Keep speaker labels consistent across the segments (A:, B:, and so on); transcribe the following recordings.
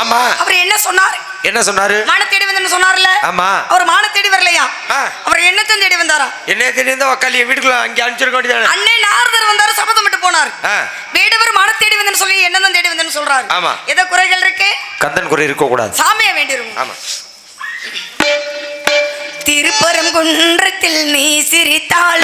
A: ஆமா.
B: அவர் என்ன சொன்னார்?
A: என்ன சொன்னாரு?
B: மான தேடி வந்தேன்னு சொன்னார்ல?
A: ஆமா.
B: அவர் மான தேடி வரலையா. அவர் என்னத்தையும் தேடி வந்தாரா?
A: என்ன தெரியும் வக்காளி வீட்டுக்குள்ள அங்கே அனுப்பிச்சிருக்க வேண்டியதானே
B: அன்னை நாரதர் வந்தாரு சபதம் விட்டு போனார். வேடுவர் மான தேடி வந்தேன்னு சொல்லி என்னதான் தேடி வந்தேன்னு சொல்றாரு.
A: ஆமா.
B: ஏதோ குறைகள் இருக்கு?
A: கந்தன் குறை இருக்க கூடாது
B: சாமியா வேண்டிரும்
A: ஆமா.
B: திருப்பரங்குன்றத்தில் நீ சிரித்தால்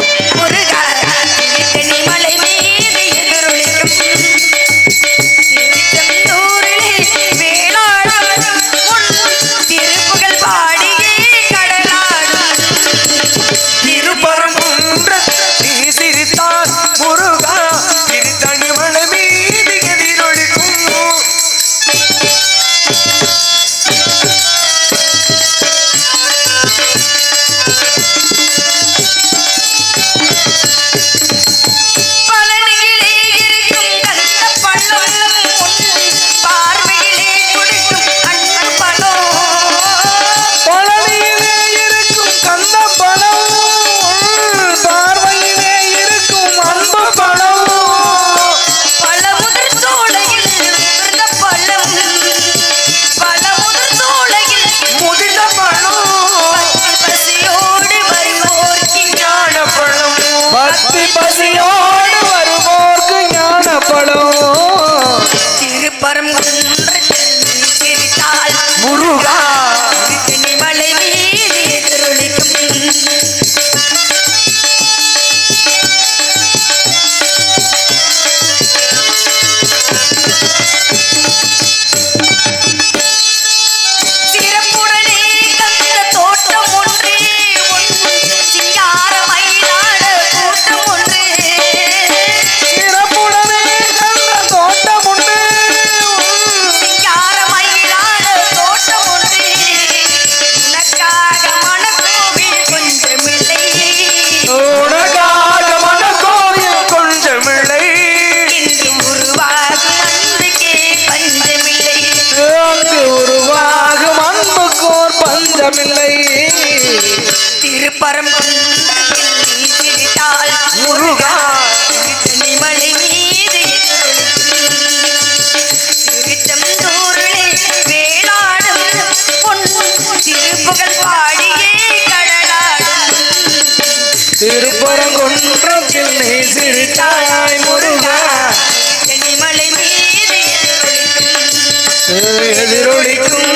B: எதிரொலிக்கும்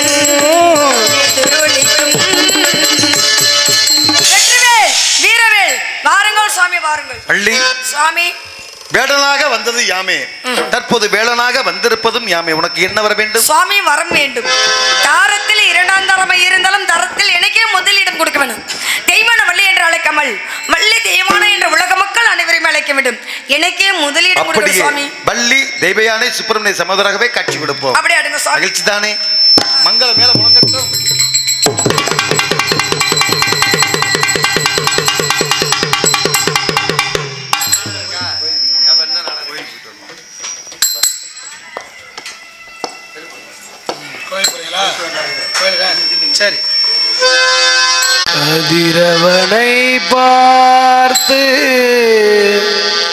C: பள்ளி.
B: சுவாமி
C: வேடனாக வந்தது யாமே. தற்போது வேளனாக வந்திருப்பதும் யாமே. உனக்கு என்ன வர வேண்டும்?
B: சுவாமி வரம் வேண்டும். தாரத்தில் வேண்டும். எனக்கே முதலிடம் கொடுக்க
C: அப்படியே
B: சுவாமி.
C: பள்ளி தெய்வயானை சுப்பிரமணிய சமோதராகவே காட்சி கொடுப்போம்.
B: அப்படியே அடுங்க சுவாமி.
C: மகிழ்ச்சி தானே மங்கள மேல முழங்கட்டும்.
D: சரி. கதிரவனை பார்த்து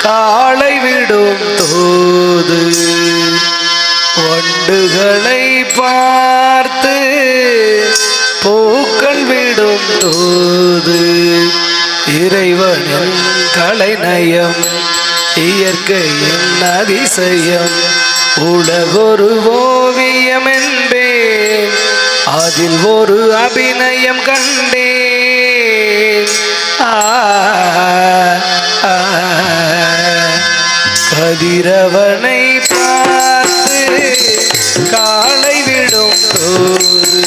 D: காளை விடும் தோது. வண்டுகளை பார்த்து பூக்கள் விடும் தோது. இறைவனின் கலைநயம் இயற்கையின் அதிசயம். உலகொரு ஓவியம் என்பேன் அதில் ஒரு அபிநயம் கண்டேன். கதிரவனை பார்த்து காலை விடும் தோது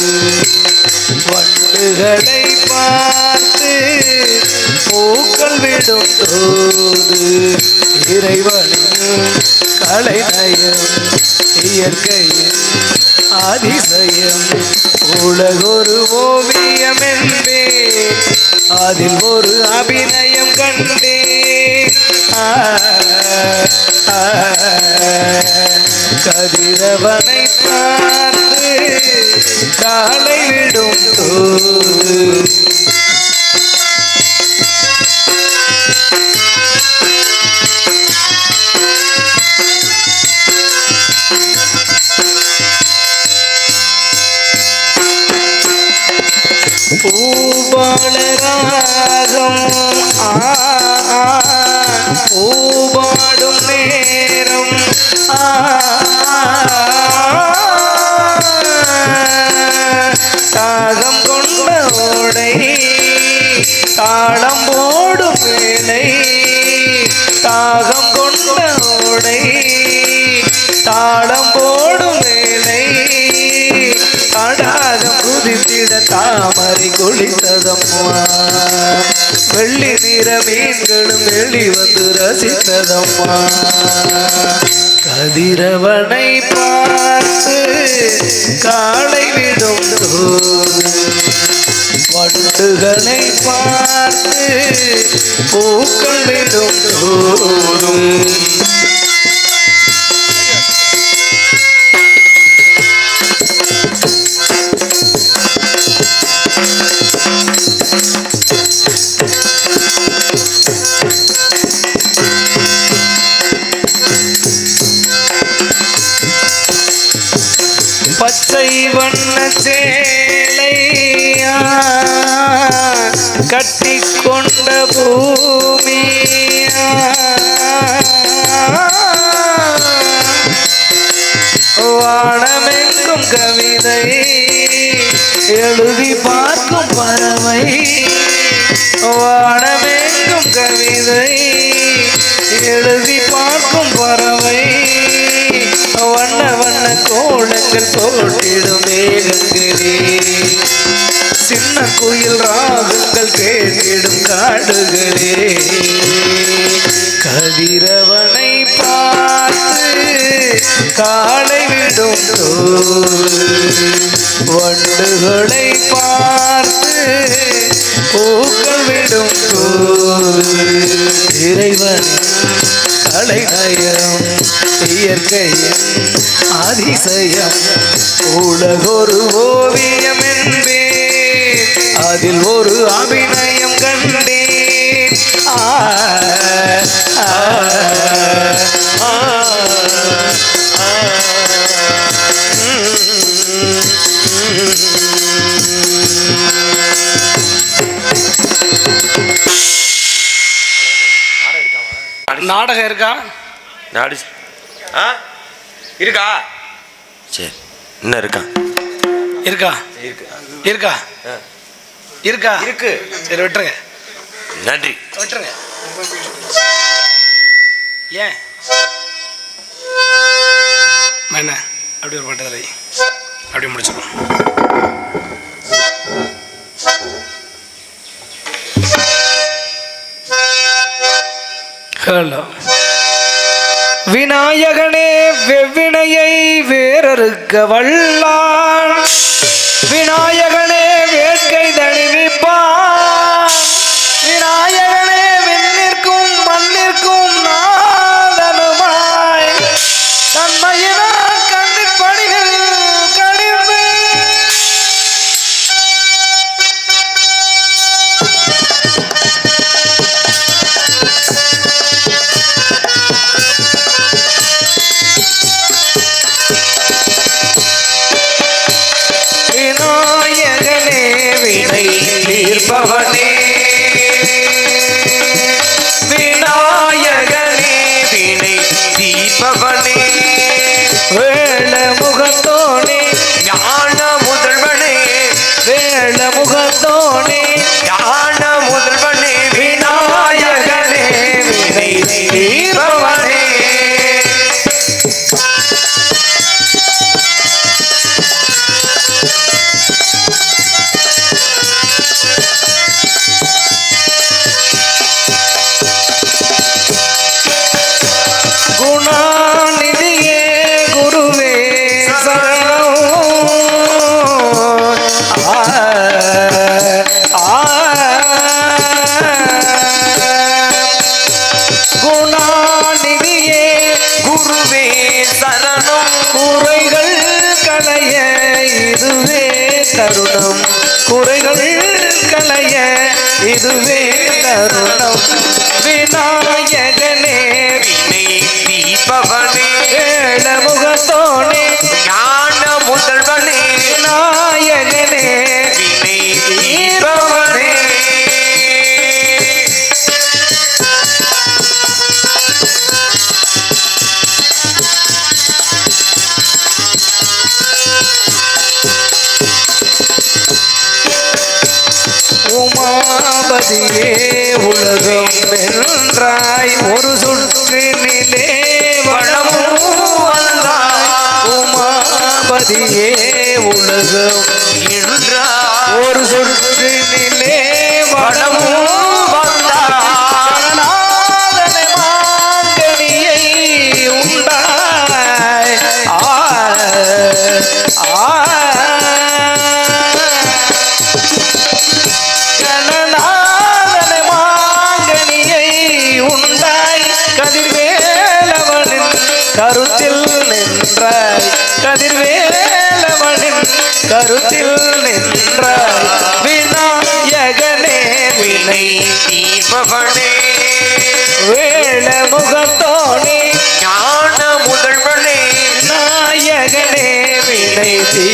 D: வண்டுகளை பார்த்து பூக்கள் விடும் தோது இறைவனின் கலைநயம் இயற்கையின் அதிசயம் உலகொரு ஓவியம் என்பேன் அதில் ஒரு அபிநயம் கண்டேன் கதிரவனை பார்த்து காலை விடும் தோது பூபாலராகம் ஆ, தாமரை குளித்ததம்மா. வெள்ளி நிற மீன்களும் வெளி வந்து ரசித்ததம்மா. கதிரவனை பார்த்து காலை விடும் தோது பார்த்து பூக்கள் விடும் தோதும் பச்சை வண்ண சேலையா? கட்டி கொண்ட பூமியா? வானமெங்கும் கவிதை எழுதி பார்க்கும் பறவை. வானமெங்கும் கவிதை எழுதி பார்க்கும் பறவை. வண்ண வண்ண கோலங்கள் போட்டிடும் மேகங்களே. சின்ன குயில் ராகங்கள் கேட்டிடும் காடுகளே. கதிரவனை பார்த்து காலை விடும் வண்டுகளை பார்த்து பூக்கள் விடும் இறைவன் கலைநயம் இயற்கையின் அதிசயம். உலகொரு ஓவியம் என்பேன். அதில் ஒரு அபிநயம் கண்டேன். நாடகம் இருக்கா?
A: நாடு ஆ? இருக்கா? சரி இருக்கான்
D: இருக்கா?
A: இருக்கு?
D: இருக்கா. இருக்கா?
A: இருக்கு?
D: சரி விட்டுருங்க.
A: நன்றி.
D: விட்டுருங்க. ஏன்? என்ன? அப்படி ஒரு பாட்டு தரை அப்படி முடிச்சிடும் ஹலோ விநாயகனே வெவ்வினையை வேறறுக்க வல்லான். விநாயகனே வேட்கை தனி தீர்ப்பவனே விநாயக இதுவே தருணம் விநாயகனே
A: வினை தீபவனே
D: ஏழ முகத்தோனே உமாபதியே உலகம் வென்றாய். ஒரு சுற்றினிலே வளமும் வந்தாய். உமாபதியே கருத்தில் நின்றாய் விநாயகனே வினை
A: தீபவனே.
D: வேள முகத்தோனே
A: ஞான முதல்வனே
D: நாயகனே வினை தீ